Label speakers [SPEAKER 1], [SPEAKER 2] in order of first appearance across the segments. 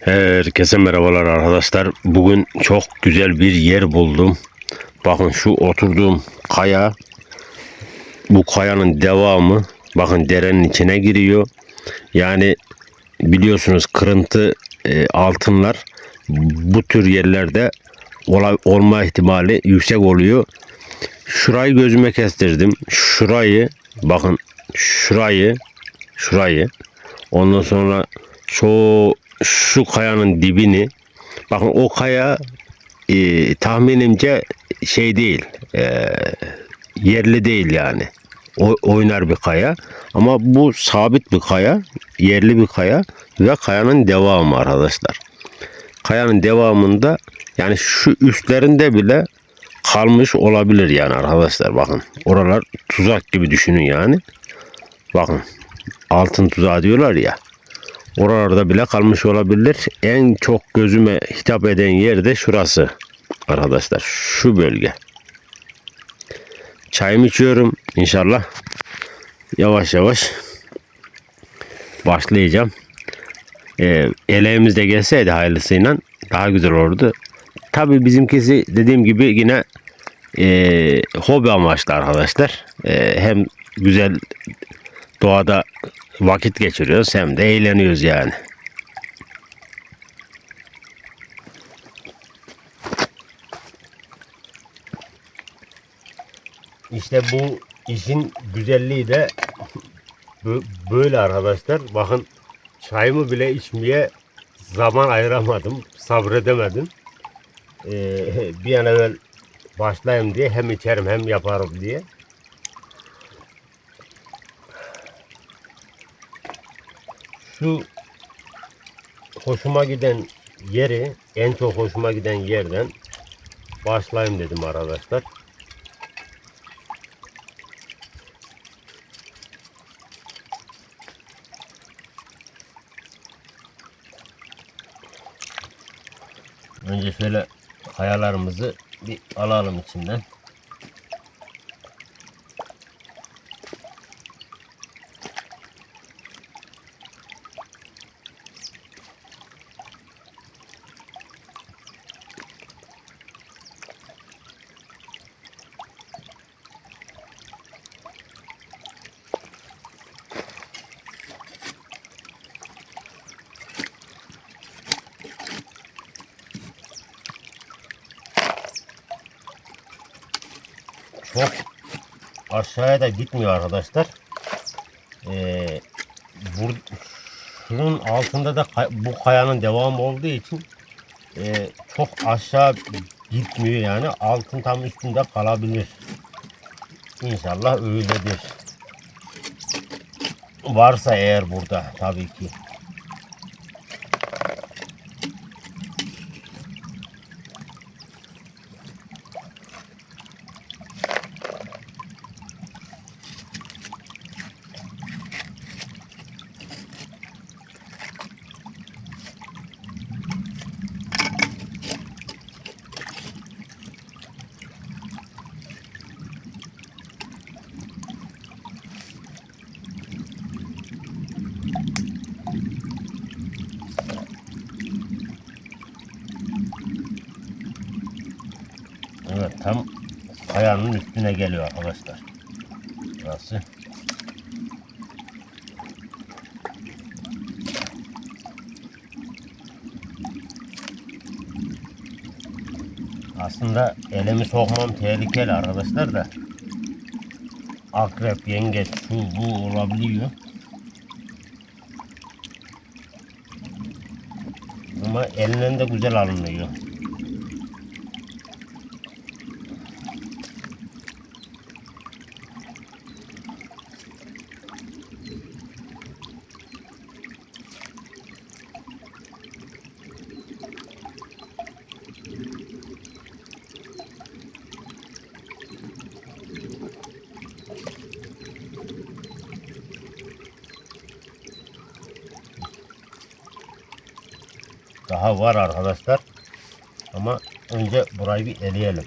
[SPEAKER 1] Herkese merhabalar arkadaşlar. Bugün çok güzel bir yer buldum. Bakın şu oturduğum kaya bu kayanın devamı bakın derenin içine giriyor. Yani biliyorsunuz kırıntı e, altınlar bu tür yerlerde ola- olma ihtimali yüksek oluyor. Şurayı gözüme kestirdim. Şurayı bakın şurayı şurayı ondan sonra şu şu kayanın dibini bakın o kaya e, tahminimce şey değil e, yerli değil yani. O, oynar bir kaya ama bu sabit bir kaya yerli bir kaya ve kayanın devamı arkadaşlar. Kayanın devamında yani şu üstlerinde bile kalmış olabilir yani arkadaşlar bakın. Oralar tuzak gibi düşünün yani. Bakın altın tuzağı diyorlar ya oralarda bile kalmış olabilir. En çok gözüme hitap eden yer de şurası arkadaşlar. Şu bölge. Çayımı içiyorum. İnşallah yavaş yavaş başlayacağım. Ee, eleğimiz de gelseydi hayırlısıyla daha güzel olurdu. Tabii bizimkisi dediğim gibi yine e, hobi amaçlı arkadaşlar. E, hem güzel doğada vakit geçiriyoruz hem de eğleniyoruz yani. İşte bu işin güzelliği de bö- böyle arkadaşlar. Bakın çayımı bile içmeye zaman ayıramadım. Sabredemedim. Ee, bir an evvel başlayayım diye hem içerim hem yaparım diye. Şu hoşuma giden yeri, en çok hoşuma giden yerden başlayayım dedim arkadaşlar. Önce şöyle kayalarımızı bir alalım içinden. Çok aşağıya da gitmiyor arkadaşlar. Ee, bur şunun altında da kay- bu kayanın devamı olduğu için e, çok aşağı gitmiyor yani altın tam üstünde kalabilir. İnşallah öyledir. Varsa eğer burada tabii ki. Evet tam kayanın üstüne geliyor arkadaşlar. Burası. Aslında elimi sokmam tehlikeli arkadaşlar da. Akrep, yengeç, şu bu olabiliyor. Ama elinden de güzel alınıyor. daha var arkadaşlar. Ama önce burayı bir eleyelim.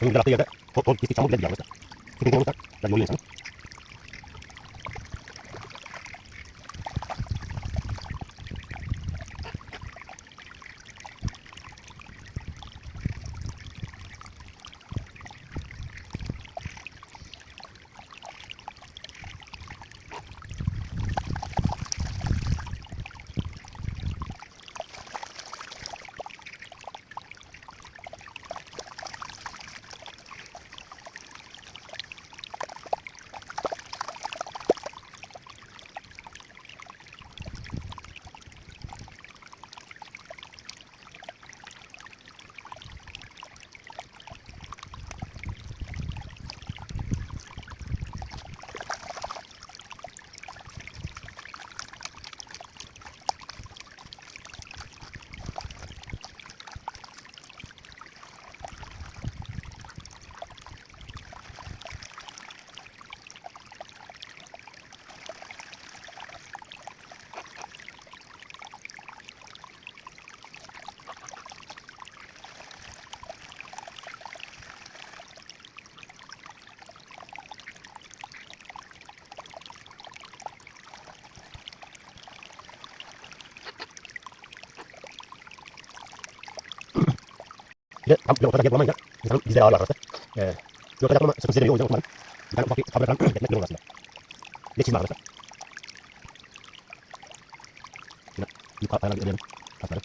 [SPEAKER 2] Bunun bıraktığı yerde toz, toz, pislik, çamur bile bir yalnız. Las de tam bir ortada yer bulamayınca insanın dizleri ağrıyor arkadaşlar. Ee, bir ortada yapmama sıkıntı veriyor o yüzden unutmadım. Bir tane ufak bir tablet falan ekmek bir olur aslında. Bir çizme arkadaşlar. Şöyle yukarı ayarlar bir ödeyelim. Taşları.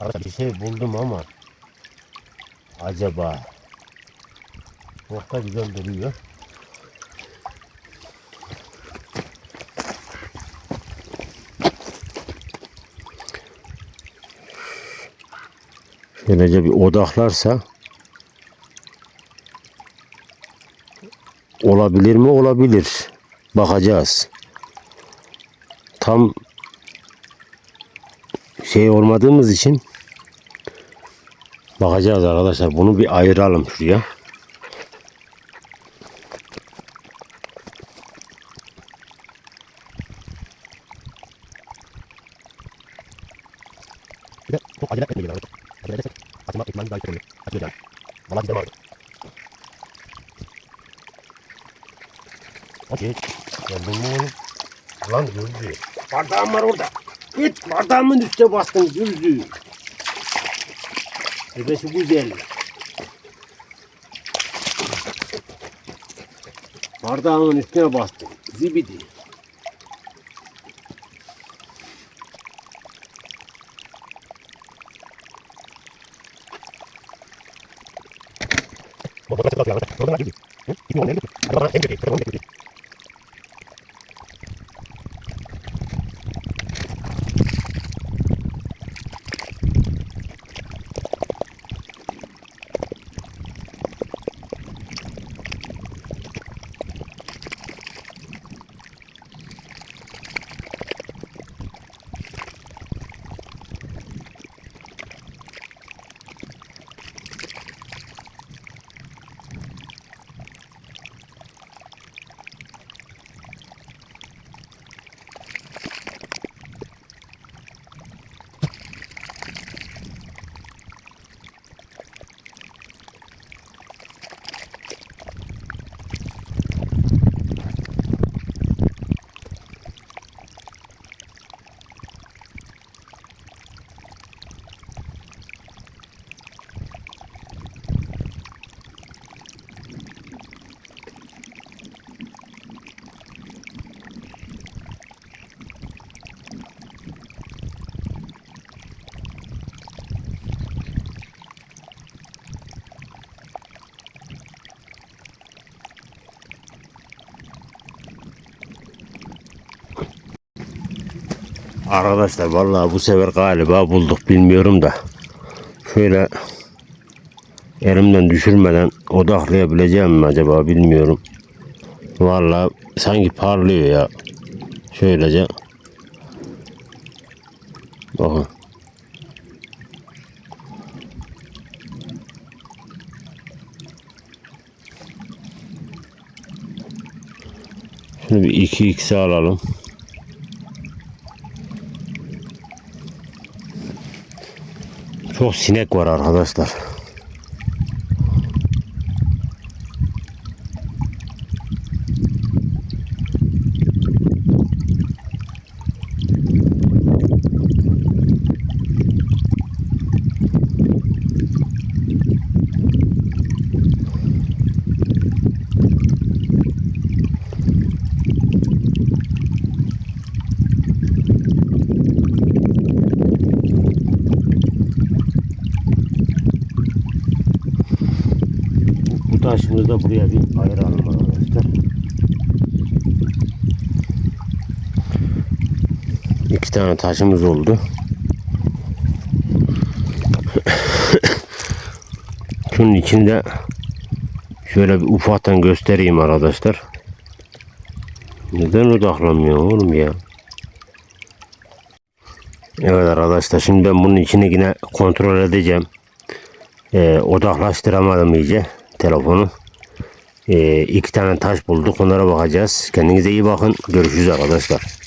[SPEAKER 2] Arkadaşlar
[SPEAKER 1] Bir şey buldum ama acaba orta güzel duruyor. Şöylece bir odaklarsa olabilir mi? Olabilir. Bakacağız. Tam şey olmadığımız için bakacağız arkadaşlar. Bunu bir ayıralım şuraya.
[SPEAKER 2] bir de çok acele etmeyelim arkadaşlar. Acele edersek açma ihtimali daha yüksek oluyor. Açılıyor yani. Valla dizlerim ağrıyor. Okey.
[SPEAKER 1] Geldin mi oğlum? Lan Gülzü. Bardağım var orada. Git bardağımın üstüne bastın Gülzü. Bebesi güzel. Bardağımın üstüne bastın. Zibidi.
[SPEAKER 2] Bu bana çok atıyor arkadaşlar. Oradan gidiyor. Hı? Gitmiyor, nereye gidiyor? Hadi bana en kötü, telefonu en kötü.
[SPEAKER 1] Arkadaşlar vallahi bu sefer galiba bulduk bilmiyorum da. Şöyle elimden düşürmeden odaklayabileceğim mi acaba bilmiyorum. Vallahi sanki parlıyor ya. Şöylece. Bakın. Şunu bir 2x'e alalım. Çok sinek var arkadaşlar. Bu taşımızı da buraya bir ayıralım arkadaşlar. İki tane taşımız oldu. Şunun içinde şöyle bir ufaktan göstereyim arkadaşlar. Neden odaklanmıyor oğlum ya? Evet arkadaşlar şimdi ben bunun içini yine kontrol edeceğim. Ee, odaklaştıramadım iyice telefonu. Ee, iki tane taş bulduk onlara bakacağız. Kendinize iyi bakın. Görüşürüz arkadaşlar.